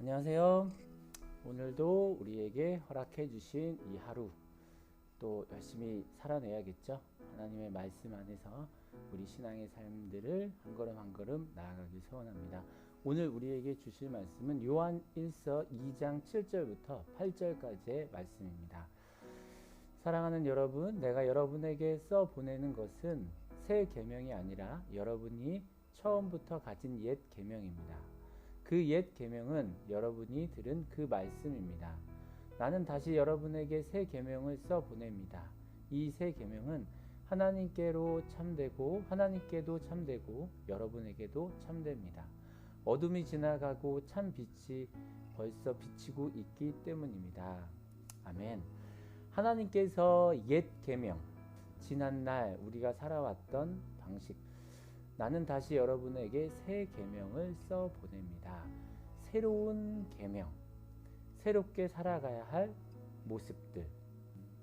안녕하세요. 오늘도 우리에게 허락해 주신 이 하루 또 열심히 살아내야겠죠. 하나님의 말씀 안에서 우리 신앙의 삶들을 한 걸음 한 걸음 나아가길 소원합니다. 오늘 우리에게 주실 말씀은 요한 1서 2장 7절부터 8절까지의 말씀입니다. 사랑하는 여러분, 내가 여러분에게 써 보내는 것은 새 계명이 아니라 여러분이 처음부터 가진 옛 계명입니다. 그 옛 계명은 여러분이 들은 그 말씀입니다. 나는 다시 여러분에게 새 계명을 써 보냅니다. 이 새 계명은 하나님께로 참되고 하나님께도 참되고 여러분에게도 참됩니다. 어둠이 지나가고 참 빛이 벌써 비치고 있기 때문입니다. 아멘. 하나님께서 옛 계명, 지난 날 우리가 살아왔던 방식, 나는 다시 여러분에게 새 계명을 써 보냅니다. 새로운 계명, 새롭게 살아가야 할 모습들.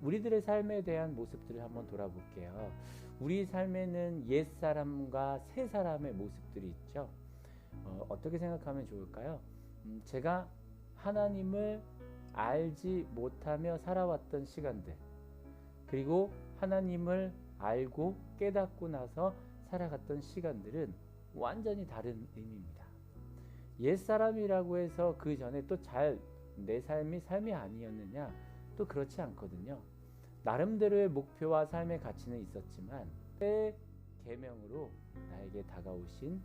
우리들의 삶에 대한 모습들을 한번 돌아볼게요. 우리 삶에는 옛 사람과 새 사람의 모습들이 있죠. 어, 떻게 생각하면 좋을까요? 음, 제가 하나님을 알지 못하며 살아왔던 시간들, 그리고 하나님을 알고 깨닫고 나서 살아갔던 시간들은 완전히 다른 의미입니다. 옛사람이라고 해서 그 전에 또 잘 내 삶이 삶이 아니었느냐? 또 그렇지 않거든요. 나름대로의 목표와 삶의 가치는 있었지만 새 계명으로 나에게 다가오신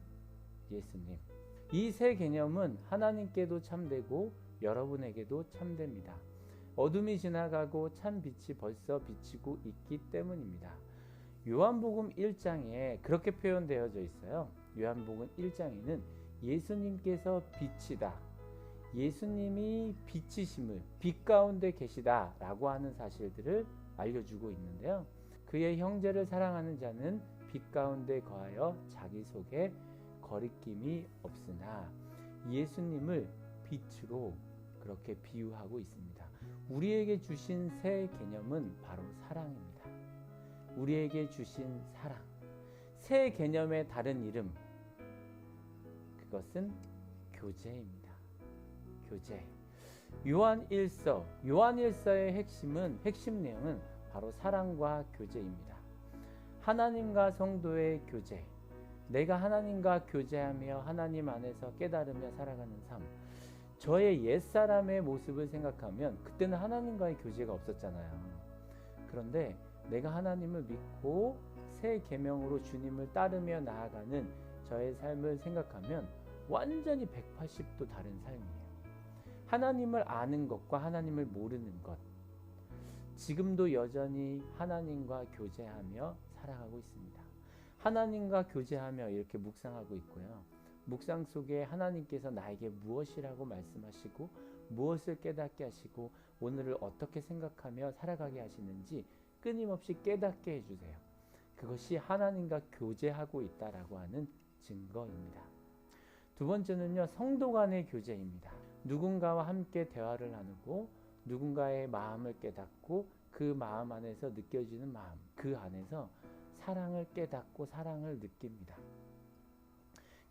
예수님. 이새 개념은 하나님께도 참되고 여러분에게도 참됩니다. 어둠이 지나가고 참 빛이 벌써 비치고 있기 때문입니다. 요한복음 1장에 그렇게 표현되어져 있어요. 요한복음 1장에는 예수님께서 빛이다. 예수님이 빛이심을 빛 가운데 계시다 라고 하는 사실들을 알려주고 있는데요. 그의 형제를 사랑하는 자는 빛 가운데 거하여 자기 속에 거리낌이 없으나 예수님을 빛으로 그렇게 비유하고 있습니다. 우리에게 주신 새 개념은 바로 사랑입니다. 우리에게 주신 사랑. 새 개념의 다른 이름. 그것은 교제입니다. 교제. 요한 1서, 요한 1서의 핵심은 핵심 내용은 바로 사랑과 교제입니다. 하나님과 성도의 교제. 내가 하나님과 교제하며 하나님 안에서 깨달으며 살아가는 삶. 저의 옛사람의 모습을 생각하면 그때는 하나님과의 교제가 없었잖아요. 그런데 내가 하나님을 믿고 새 계명으로 주님을 따르며 나아가는 저의 삶을 생각하면 완전히 180도 다른 삶이에요. 하나님을 아는 것과 하나님을 모르는 것. 지금도 여전히 하나님과 교제하며 살아가고 있습니다. 하나님과 교제하며 이렇게 묵상하고 있고요. 묵상 속에 하나님께서 나에게 무엇이라고 말씀하시고 무엇을 깨닫게 하시고 오늘을 어떻게 생각하며 살아가게 하시는지 끊임없이 깨닫게 해주세요. 그것이 하나님과 교제하고 있다라고 하는 증거입니다. 두 번째는요, 성도 간의 교제입니다. 누군가와 함께 대화를 나누고 누군가의 마음을 깨닫고 그 마음 안에서 느껴지는 마음, 그 안에서 사랑을 깨닫고 사랑을 느낍니다.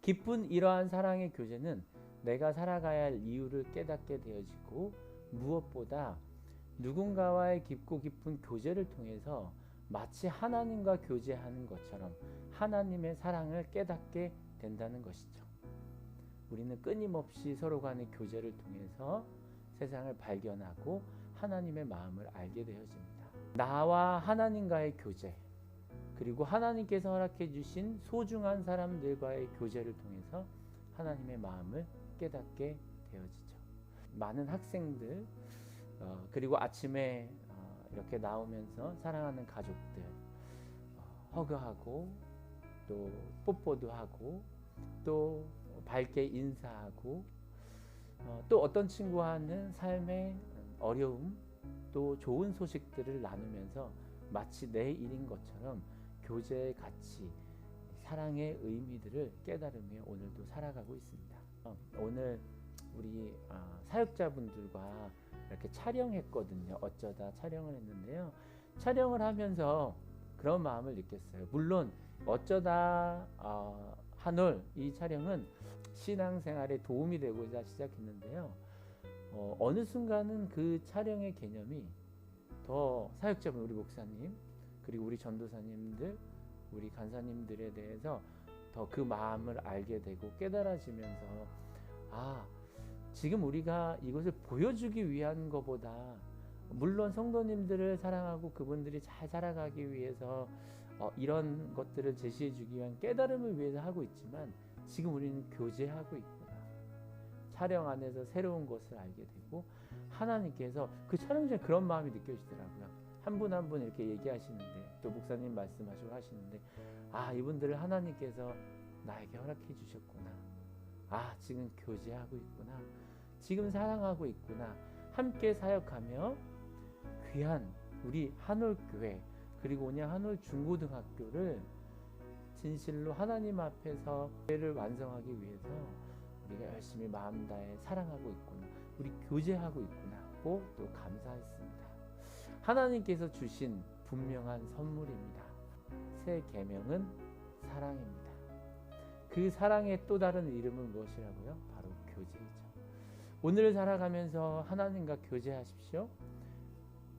깊은 이러한 사랑의 교제는 내가 살아가야 할 이유를 깨닫게 되어지고 무엇보다 누군가와의 깊고 깊은 교제를 통해서 마치 하나님과 교제하는 것처럼 하나님의 사랑을 깨닫게 된다는 것이죠. 우리는 끊임없이 서로 간의 교제를 통해서 세상을 발견하고 하나님의 마음을 알게 되어집니다. 나와 하나님과의 교제, 그리고 하나님께서 허락해 주신 소중한 사람들과의 교제를 통해서 하나님의 마음을 깨닫게 되어지죠. 많은 학생들, 어, 그리고 아침에 어, 이렇게 나오면서 사랑하는 가족들, 어, 허그하고 또 뽀뽀도 하고 또 밝게 인사하고 어, 또 어떤 친구와는 삶의 어려움 또 좋은 소식들을 나누면서 마치 내 일인 것처럼 교제의 가치, 사랑의 의미들을 깨달으며 오늘도 살아가고 있습니다. 어, 오늘 우리 아, 사역자분들과 이렇게 촬영했거든요. 어쩌다 촬영을 했는데요. 촬영을 하면서 그런 마음을 느꼈어요. 물론 어쩌다 어, 한올 이 촬영은 신앙생활에 도움이 되고자 시작했는데요. 어, 어느 순간은 그 촬영의 개념이 더 사역자분 우리 목사님 그리고 우리 전도사님들 우리 간사님들에 대해서 더 그 마음을 알게 되고 깨달아지면서 아 지금 우리가 이것을 보여주기 위한 것보다 물론 성도님들을 사랑하고 그분들이 잘 살아가기 위해서 어, 이런 것들을 제시해 주기 위한 깨달음을 위해서 하고 있지만 지금 우리는 교제하고 있구나. 촬영 안에서 새로운 것을 알게 되고 하나님께서 그 촬영장에 그런 마음이 느껴지더라고요. 한 분 한 분 이렇게 얘기하시는데 또 목사님 말씀하시고 하시는데 아 이분들을 하나님께서 나에게 허락해 주셨구나. 아 지금 교제하고 있구나. 지금 사랑하고 있구나. 함께 사역하며 귀한 우리 한올교회 그리고 오늘 한올 중고등학교를 진실로 하나님 앞에서 교회를 완성하기 위해서 우리가 열심히 마음 다해 사랑하고 있구나. 우리 교제하고 있구나고 또 감사했습니다. 하나님께서 주신 분명한 선물입니다. 새 계명은 사랑입니다. 그 사랑의 또 다른 이름은 무엇이라고요? 바로 교제이죠. 오늘 살아가면서 하나님과 교제하십시오.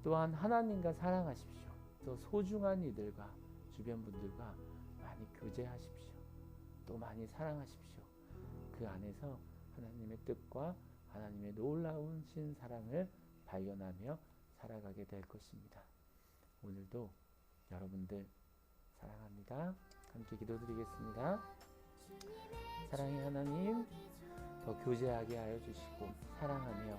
또한 하나님과 사랑하십시오. 또 소중한 이들과 주변 분들과 많이 교제하십시오. 또 많이 사랑하십시오. 그 안에서 하나님의 뜻과 하나님의 놀라운 신 사랑을 발견하며 살아가게 될 것입니다. 오늘도 여러분들 사랑합니다. 함께 기도드리겠습니다. 사랑의 하나님, 더 교제하게 하여 주시고 사랑하며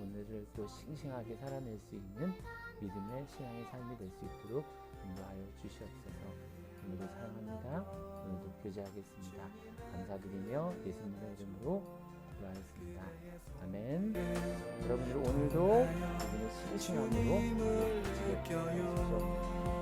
오늘을 또 싱싱하게 살아낼 수 있는 믿음의 신앙의 삶이 될 수 있도록 인도하여 주시옵소서. 오늘도 사랑합니다. 오늘도 교제하겠습니다. 감사드리며 예수님의 이름으로 기도하였습니다. 아멘. 여러분들 오늘도 싱싱함으로 지게 하십시오.